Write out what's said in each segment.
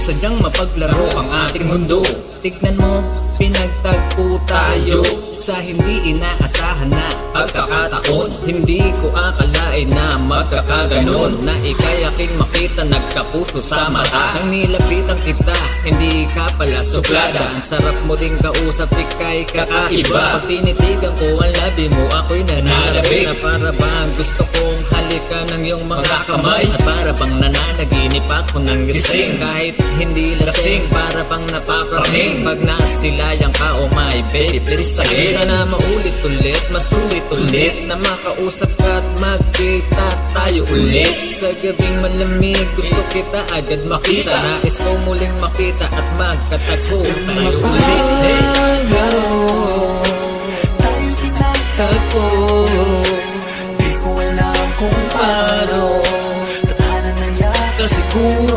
Sadyang mapaglaro ang ating mundo. Tignan mo, pinagtagpo tayo. Sa hindi inaasahan na pagkakataon Hindi ko akalain na magkakaganon. Na ikay aking makita nagkapuso sa mata. Nang nilapitan kita, hindi ka pala suplada. Ang sarap mo ding kausap, ikay kakaiba. Pag tinitigan ko ang labi mo, ako'y nananabik. Na para bang gusto kong halikan ng iyong mga kamay. At para bang nananaginip ako ng gising. Kahit hindi lasing, para bang napapraning Pag nasilayang ka, oh my baby, please again Sana maulit ulit, masulit ulit Na makausap ka at magkita tayo ulit. Sa gabing malamig, gusto kita agad makita. Nais ko muling makita at magkatago tayo ulit. Hey! Tayo'y yata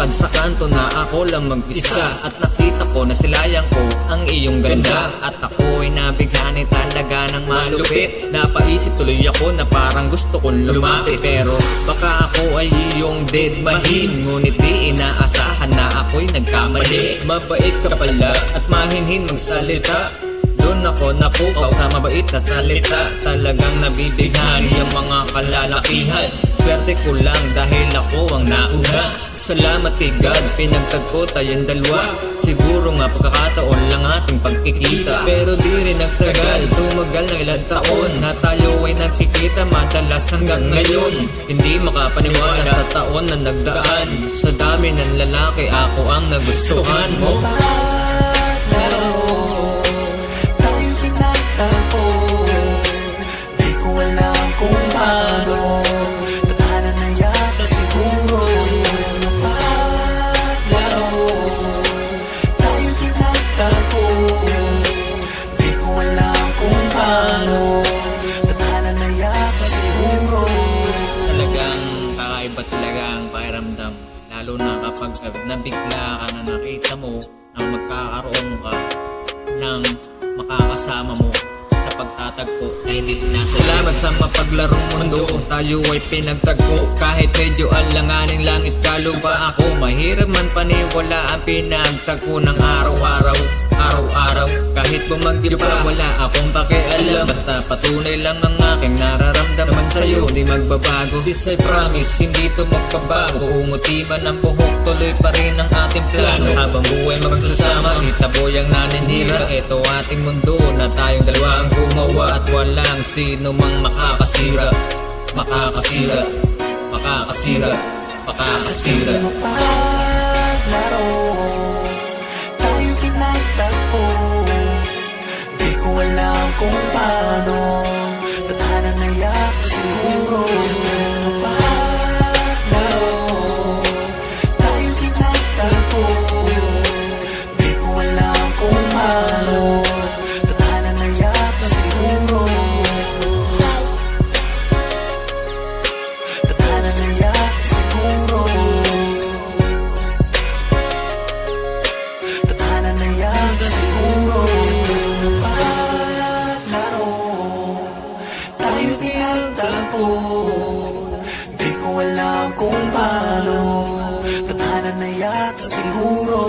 Naglalakad sa kanto na ako lang mag-isa. At nakita ko na silayang ko ang iyong ganda. At ako'y nabigani talaga ng malupit. Napaisip tuloy ako na parang gusto kong lumapit. Pero baka ako ay iyong dead mahin Ngunit di inaasahan na ako'y nagkamali. Mabait ka pala at mahinhin magsalita. Doon ako napukaw sa mabait na salita. Talagang nabibighani ang mga kalalakihan Swerte ko lang dahil ako ang nauna. Salamat kay God, pinagtagpo tayong dalawa. Siguro nga pagkakataon lang ating pagkikita. Pero di rin nagtagal, tumagal ng ilang taon. Na tayo ay nagkikita madalas hanggang ngayon. Hindi makapaniwala sa taon na nagdaan. Sa dami ng lalaki ako ang nagustuhan mo. Laro lalo na kapag nabigla ka na nakita mo na magkakaroon ka ng makakasama mo Salamat sa mapaglarong mundo. Tayo ay pinagtagpo Kahit medyo alanganing langit kaluba ako. Mahirap man paniwala ang pinagtagpo ng araw-araw Araw-araw. Kahit bumagyo pa wala akong pakialam. Basta patunay lang ang aking nararamdaman sa'yo. Di magbabago This I promise. Hindi to magbabago Umuti man ang buhok Tuloy pa rin ang ating plano. Habang buhay magsasama Di taboy ang naninira. Ito ating mundo Na tayong dalawa ang gumawa At walang sino mang makakasira. Makakasira. Makakasira. Makakasira. Mapaglaro. Tayo'y pinagtagpo. Di ko alam kung paano Alam kung paano Tadhana na yata siguro